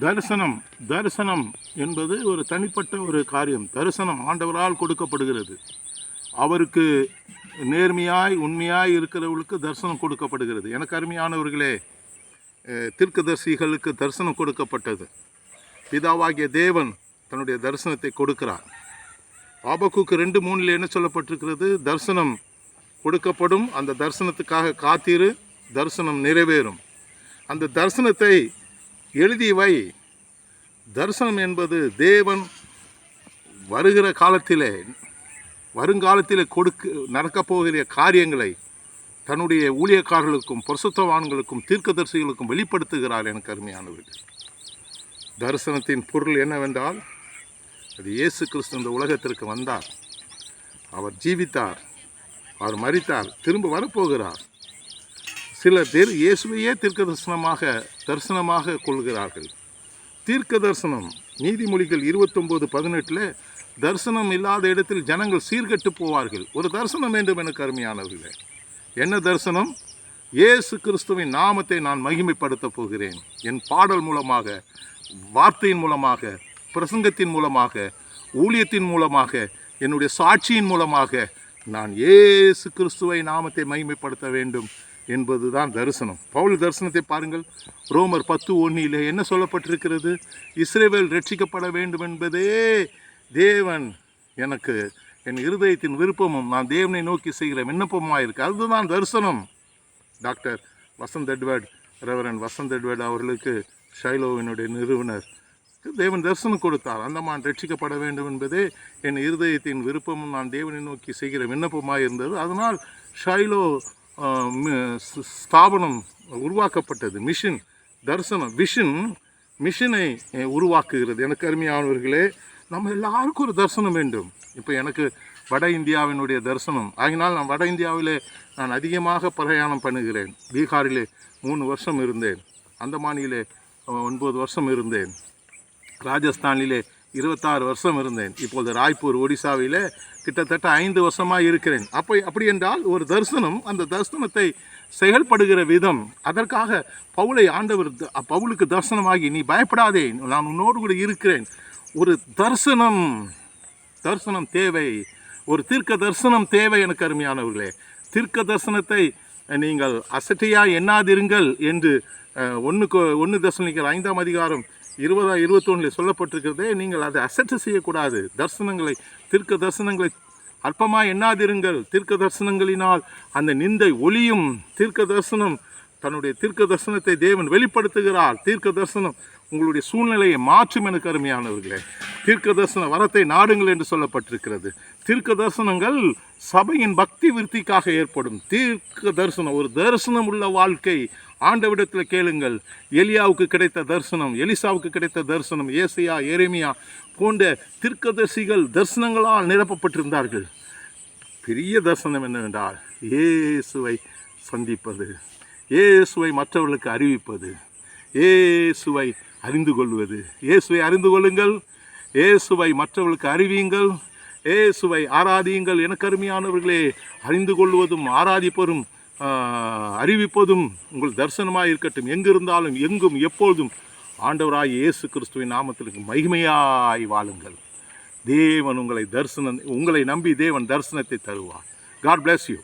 தரிசனம் தரிசனம் என்பது ஒரு தனிப்பட்ட ஒரு காரியம். தரிசனம் ஆண்டவரால் கொடுக்கப்படுகிறது. அவருக்கு நேர்மையாய் உண்மையாய் இருக்கிறவர்களுக்கு தரிசனம் கொடுக்கப்படுகிறது. எனக்கு அருமையானவர்களே தீர்க்கதரிசிகளுக்கு தரிசனம் கொடுக்கப்பட்டது. பிதாவாகிய தேவன் தன்னுடைய தரிசனத்தை கொடுக்கிறார். ஆபக்குக்கு ரெண்டு மூணில் என்ன சொல்லப்பட்டிருக்கிறது? தரிசனம் கொடுக்கப்படும். அந்த தரிசனத்துக்காக காத்திரு தரிசனம் நிறைவேறும். அந்த தரிசனத்தை எழுதி வை தரிசனம் என்பது தேவன் வருகிற காலத்திலே வருங்காலத்தில் கொடுக்க நடக்கப் போகிற காரியங்களை தன்னுடைய ஊழியக்காரர்களுக்கும் பரிசுத்தவான்களுக்கும் தீர்க்கதரிசிகளுக்கும் வெளிப்படுத்துகிறார் எனக்கு அருமையானவர்கள். தரிசனத்தின் பொருள் என்னவென்றால் அது இயேசு கிறிஸ்து இந்த உலகத்திற்கு வந்தார். அவர் ஜீவித்தார். அவர் மறித்தார் திரும்ப வரப்போகிறார். சில பேர் இயேசுவையே தீர்க்க தரிசனமாக தரிசனமாக கொள்கிறார்கள். தீர்க்க தரிசனம் நீதிமொழிகள் இருபத்தொம்போது பதினெட்டில் தரிசனம் இல்லாத இடத்தில் ஜனங்கள் சீர்கட்டு போவார்கள். ஒரு தரிசனம் வேண்டும் எனக்கு அருமையானவர்களே. என்ன தரிசனம்? இயேசு கிறிஸ்துவின் நாமத்தை நான் மகிமைப்படுத்தப் போகிறேன். என் பாடல் மூலமாக வார்த்தையின் மூலமாக பிரசங்கத்தின் மூலமாக ஊழியத்தின் மூலமாக என்னுடைய சாட்சியின் மூலமாக நான் இயேசு கிறிஸ்துவை நாமத்தை மகிமைப்படுத்த வேண்டும். என்பதுதான் தரிசனம். பவுல் தரிசனத்தை பாருங்கள். ரோமர் பத்து ஒன்றிலே என்ன சொல்லப்பட்டிருக்கிறது? இஸ்ரேவேல் ரட்சிக்கப்பட வேண்டும் என்பதே தேவன் எனக்கு என் இருதயத்தின் விருப்பமும் நான் தேவனை நோக்கி செய்கிற விண்ணப்பமாக இருக்குது அதுதான் தரிசனம். Doctor Vasanth Edward reverend Vasanth Edward அவர்களுக்கு ஷைலோவினுடைய நிறுவனர். தேவன் தரிசனம் கொடுத்தார். அந்தமான் ரட்சிக்கப்பட வேண்டும் என்பதே என் இருதயத்தின் விருப்பமும் நான் தேவனை நோக்கி செய்கிற விண்ணப்பமாக இருந்தது அதனால் ஷைலோ ஸ்தாபனம் உருவாக்கப்பட்டது. மிஷின் தரிசனம். விஷன் மிஷினை உருவாக்குகிறது. எனக்கு அருமையானவர்களே நம்ம எல்லாருக்கும் ஒரு தரிசனம் வேண்டும். இப்போ எனக்கு வட இந்தியாவினுடைய தரிசனம். ஆகினால் நான் வட இந்தியாவிலே நான் அதிகமாக பிரயாணம் பண்ணுகிறேன். பீகாரிலே மூணு வருஷம் இருந்தேன். அந்தமானியிலே ஒன்பது வருஷம் இருந்தேன். ராஜஸ்தானிலே இருபத்தாறு வருஷம் இருந்தேன். இப்பொழுது ராய்ப்பூர் ஒடிசாவிலே கிட்டத்தட்ட ஐந்து வருஷமாக இருக்கிறேன். அப்போ அப்படி என்றால் ஒரு தரிசனம் அந்த தரிசனத்தை செயல்படுகிற விதம். அதற்காக பவுலை ஆண்டவர் த- பவுலுக்கு தரிசனமாகி நீ பயப்படாதே நான் உன்னோடு கூட இருக்கிறேன். ஒரு தரிசனம் தரிசனம் தேவை. ஒரு தீர்க்க தரிசனம் தேவை எனக்கு அருமையானவர்களே. தீர்க்க தரிசனத்தை நீங்கள் அசட்டையாக எண்ணாதிருங்கள் என்று ஒன்றுக்கு ஒன்று தரிசனிக்கிற ஐந்தாம் அதிகாரம் இருபதா இருபத்தொன்னில் சொல்லப்பட்டிருக்கிறதே நீங்கள் அதை அசட்டு செய்யக்கூடாது. தரிசனங்களை தீர்க்க தரிசனங்களை அற்பமாக எண்ணாதிருங்கள். தீர்க்க தரிசனங்களினால் அந்த நிந்தை ஒளியும் தீர்க்க தரிசனம் தன்னுடைய தீர்க்க தரிசனத்தை தேவன் வெளிப்படுத்துகிறார். தீர்க்க தரிசனம் உங்களுடைய சூழ்நிலையை மாற்றும் எனக்கு அருமையானவர்களே. தீர்க்க தரிசன வரத்தை நாடுங்கள் என்று சொல்லப்பட்டிருக்கிறது. தீர்க்க தரிசனங்கள் சபையின் பக்தி விருத்திக்காக ஏற்படும். தீர்க்க தரிசனம் ஒரு தரிசனம் உள்ள வாழ்க்கை. ஆண்டவிடத்தில் கேளுங்கள். எலியாவுக்கு கிடைத்த தரிசனம் எலிசாவுக்கு கிடைத்த தரிசனம் ஏசையா எரேமியா போன்ற தீர்க்கதரிசிகள் தரிசனங்களால் நிரப்பப்பட்டிருந்தார்கள். பெரிய தரிசனம் என்னவென்றால் இயேசுவை சந்திப்பது. இயேசுவை மற்றவர்களுக்கு அறிவிப்பது. இயேசுவை அறிந்து கொள்வது இயேசுவை அறிந்து கொள்ளுங்கள் இயேசுவை மற்றவர்களுக்கு அறிவியுங்கள். இயேசுவை ஆராதியுங்கள். எனக்கு அருமையானவர்களே அறிந்து கொள்வதும் ஆராதிப்பதும் அறிவிப்பதும் உங்கள் தரிசனமாக இருக்கட்டும். எங்கு இருந்தாலும் எங்கும் எப்பொழுதும் ஆண்டவராய் இயேசு கிறிஸ்துவின் நாமத்திற்கு மகிமையாய் வாழுங்கள். தேவன் உங்களை தரிசனம் உங்களை நம்பி தேவன் தரிசனத்தை தருவார். God bless you